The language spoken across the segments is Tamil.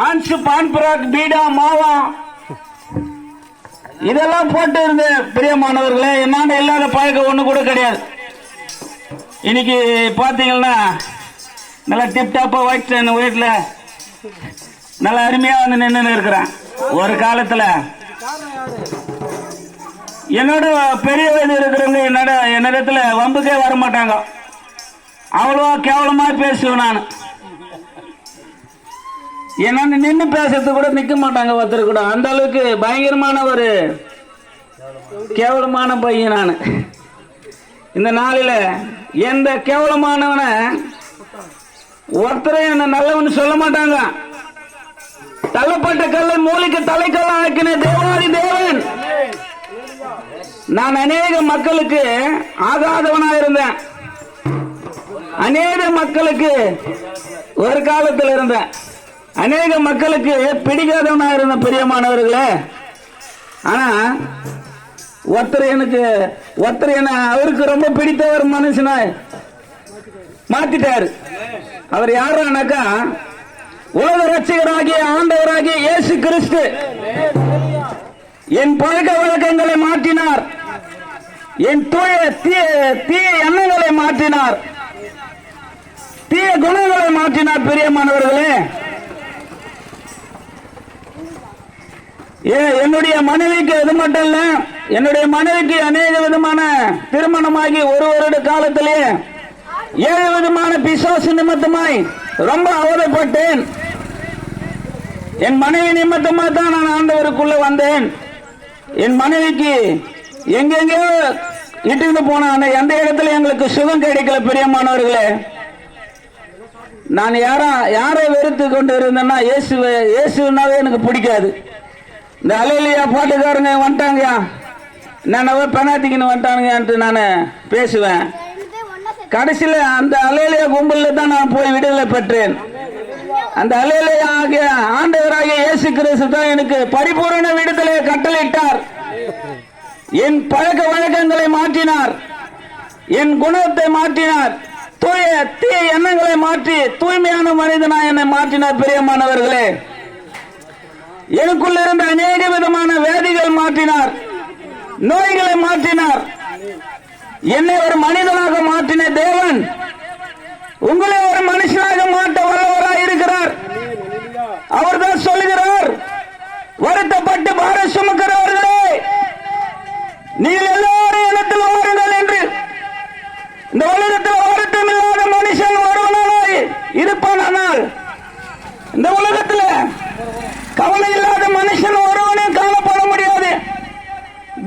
ஆன்சு பான்புராக் பீடா மாவா. இதெல்லாம் போட்டு இருந்த பிரியமானவர்களே என்னாண்ட இல்லாத பழக்கம் ஒண்ணு கூட கிடையாது. இன்னைக்கு பாத்தீங்கன்னா நல்லா டிப்டாப்பாக ஒயிட் வீட்டில் நல்லா அருமையா வந்து நின்று இருக்கிறேன். ஒரு காலத்துல என்னோட பெரிய வயது இருக்கிறவங்க என்னோட என்னிடத்துல வம்புக்கே வர மாட்டாங்க அவ்வளவா கேவலமா பேசுவேன் நான். ஏன்னா நின்று பேசுறது கூட நிக்க மாட்டாங்க ஒருத்தர் கூட. அந்த அளவுக்கு பயங்கரமான ஒரு கேவலமான பையன் நான். இந்த நாளில் எந்த கேவலமானவனை ஒருத்தரை என்ன நல்லவன் சொல்ல மாட்டாங்க. தள்ளப்பட்ட கல்லை மூலிக்கு தலைக்கல்லாம் ஆக்கின தேவாதி தேவன். நான் அநேக மக்களுக்கு ஆகாதவனா இருந்தேன். அநேக மக்களுக்கு ஒரு காலத்தில் இருந்தேன். அநேக மக்களுக்கு பிடிக்காதவனா இருந்த பெரியமானவர்களே ஆனா ஒருத்தர் எனக்கு ஒருத்தர் என்ன அவருக்கு ரொம்ப பிடித்த ஒரு மனுஷனா மாத்திட்டாரு. அவர் யாரானாக்கா உலக ரசிகராகிய ஆண்டவராகிய இயேசு கிறிஸ்து. என் பழக்க வழக்கங்களை மாற்றினார். என் தூய தீய தீய எண்ணங்களை மாற்றினார். தீய குணங்களை மாற்றினார் பிரியமானவர்களே. ஏ என்னுடைய மனைவிக்கு அது மட்டும் இல்ல என்னுடைய மனைவிக்கு அநேக விதமான திருமணமாகி ஒரு வருட காலத்திலே ஏழு விதமான பிசாசு நிமித்தமாய் ரொம்ப அவதப்பட்டேன். என் மனைவி நிமித்தமா தான் நான் ஆண்டவருக்குள்ள வந்தேன். என் மனைவிக்கு எங்கெங்கேயோ இட்டுக்கிட்டு போன எந்த இடத்துல எங்களுக்கு சுகம் கிடைக்கல பிரியமானவர்களே. நான் யாரா யாரை வெறுத்து கொண்டு இருந்தேன்னா இயேசுவை இயேசுனாவே எனக்கு பிடிக்காது. இந்த அலையிலையா பாட்டுக்காரங்க வந்துட்டாங்கயா. என்னவோ பெனாத்திக்கின்னு வந்துட்டானுங்கன்ட்டு நான் பேசுவேன். கடைசியில் அந்த அலையிலையா கும்பலில் தான் நான் போய் விடுதலை பெற்றேன். அந்த அலையிலையா ஆகிய ஆண்டவராகிய இயேசு கிறிஸ்து தான் எனக்கு பரிபூரண விடுதலை கட்டளையிட்டார். என் பழக்க வழக்கங்களை மாற்றினார். என் குணத்தை மாற்றினார். தூய தீய எண்ணங்களை மாற்றி தூய்மையான மனிதனா என்னை மாற்றினார் பெரியமானவர்களே. எனக்குள்ள இருந்த அநேக நோய்களை மாற்றினார். என்னை ஒரு மனிதனாக மாற்றின தேவன் உங்களை ஒரு மனுஷனாக மாற்ற வல்லவராய் இருக்கிறார். அவர்தான் சொல்லுகிறார் வருத்தப்பட்டு பாரம் சுமக்கிறவர்களே நீங்கள் எல்லாரும் இடத்தில் வாருங்கள் என்று. இந்த உலகத்தில் வருத்தம் இல்லாத மனுஷன் வருவனாய் இருப்பான் ஆனால் இந்த உலகத்தில் கவலை இல்லாத மனுஷன்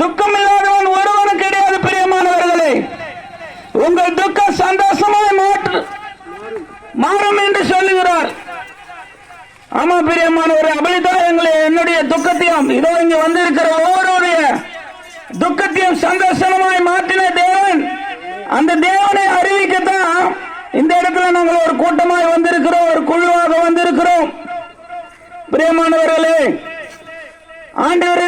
துக்கம் இல்லாதவன் ஒருவனும் கிடையாது பிரியமானவர்களே. உங்கள் துக்கம் சந்தோஷமாய் மாற்று மாறும் என்று சொல்லுகிறார். ஆமா பிரியமானவர் அப்படித்தான் எங்களை என்னுடைய துக்கத்தையும் இதோ இங்க வந்திருக்கிற ஒவ்வொருடைய துக்கத்தையும் சந்தோஷமாய் மாற்றின தேவன் அந்த தேவனை அறிவிக்கத்தான் இந்த இடத்துல நாங்கள் ஒரு கூட்டமாய் வந்திருக்கிறோம் ஒரு குழுவாக வந்திருக்கிறோம். பிரியமானவர்களே ஆண்டவர்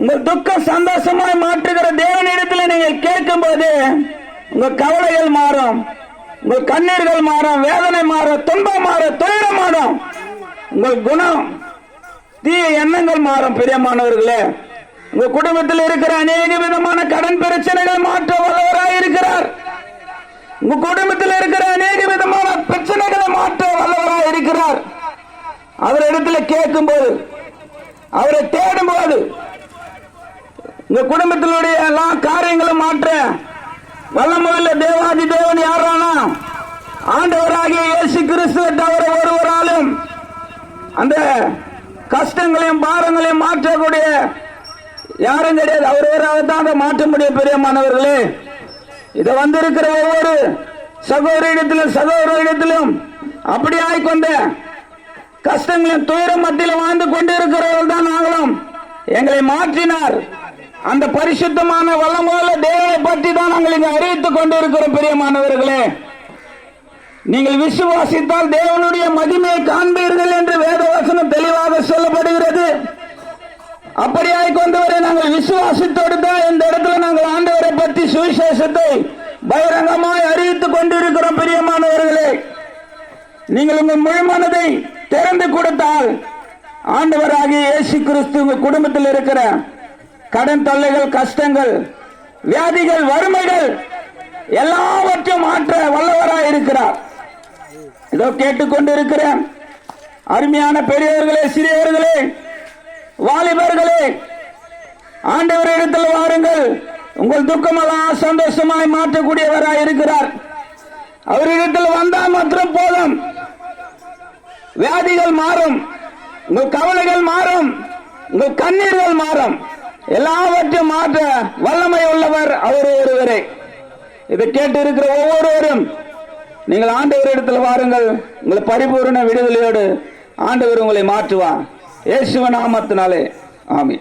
உங்கள் துக்கம் சந்தோஷமாய் மாற்றுகிற தேவனிடத்தில் நீங்கள் கேட்கும் போது உங்கள் கவலைகள் மாறும் உங்கள் கண்ணீர்கள் மாறும் வேதனை மாறும் துன்பம் மாறும் துயரம் மாறும். உங்கள் குணம் தீய எண்ணங்கள் மாறும் பிரியமானவர்களே. உங்க குடும்பத்தில் இருக்கிற அநேக விதமான கடன் பிரச்சனைகள் மாற்ற வல்லவராய் இருக்கிறார். உங்க குடும்பத்தில் இருக்கிற அநேக விதமான பிரச்சனைகளை மாற்ற வல்லவராய் இருக்கிறார். அவர் இடத்துல கேட்கும் போது அவரை தேடும் போது உங்க குடும்பத்தினுடைய எல்லா காரியங்களும் மாற்ற வல்லமுள்ள தேவாதி தேவன் யாரானா? ஆண்டவராகிய இயேசு கிறிஸ்துவ தவிர ஒருவராலும் அந்த கஷ்டங்களையும் பாரங்களையும் மாற்றக்கூடிய யாரும் கிடையாது. அவர் தான் அதை மாற்ற முடியும் பெரியமானவர்களே. இதை வந்திருக்கிற ஒவ்வொரு சகோதரிடத்திலும் சகோதரிடத்திலும் அப்படி ஆய்கொண்ட கஷ்டங்களையும் துயரம் மத்தியில் வாழ்ந்து கொண்டிருக்கிறவர்கள் தான் நாங்களும். எங்களை மாற்றினார். அந்த பரிசுத்தமான வல்லமுள்ள தேவனை பற்றி தான் நாங்கள் இங்கு அறிவித்துக் கொண்டிருக்கிறோம் பிரியமானவர்களே. நீங்கள் விசுவாசித்தால் தேவனுடைய மகிமையை காண்பீர்கள் என்று வேதவசனம் தெளிவாக சொல்லப்படுகிறது. அப்படியாய் கொண்டவரை நாங்கள் விசுவாசித்தோடு தான் இந்த இடத்துல நாங்கள் ஆண்டவரை பற்றி சுவிசேஷத்தை பகிரங்கமாய் அறிவித்துக் கொண்டிருக்கிறோம் பிரியமானவர்களே. நீங்கள் உங்கள் முழுமனதை திறந்து கொடுத்தால் ஆண்டவராகிய இயேசு கிறிஸ்து உங்கள் குடும்பத்தில் இருக்கிற கடன் தொல்லைகள் கஷ்டங்கள் வியாதிகள் வறுமைகள் எல்லாவற்றையும் மாற்ற வல்லவராய் இருக்கிறார். இதோ கேட்டுக்கொண்டு இருக்கிறேன் அருமையான பெரியவர்களே சிறியவர்களே வாலிபர்களே ஆண்டவரிடத்தில் வாருங்கள். உங்கள் துக்கமெல்லாம் சந்தோஷமாய் மாற்றக்கூடியவராய் இருக்கிறார். அவரிடத்தில் வந்தால் மாத்திரம் போதும். வியாதிகள் மாறும். உங்கள் கவலைகள் மாறும். உங்கள் கண்ணீர்கள் மாறும். எல்லாவற்றையும் மாற்ற வல்லமை உள்ளவர் அவர் ஒருவரே. இதை கேட்டு இருக்கிற ஒவ்வொருவரும் நீங்கள் ஆண்டவரிடத்தில் வாருங்கள். உங்களை பரிபூரண விடுதலையோடு ஆண்டவர் உங்களை மாற்றுவான் இயேசுவ நாமத்தினாலே. ஆமி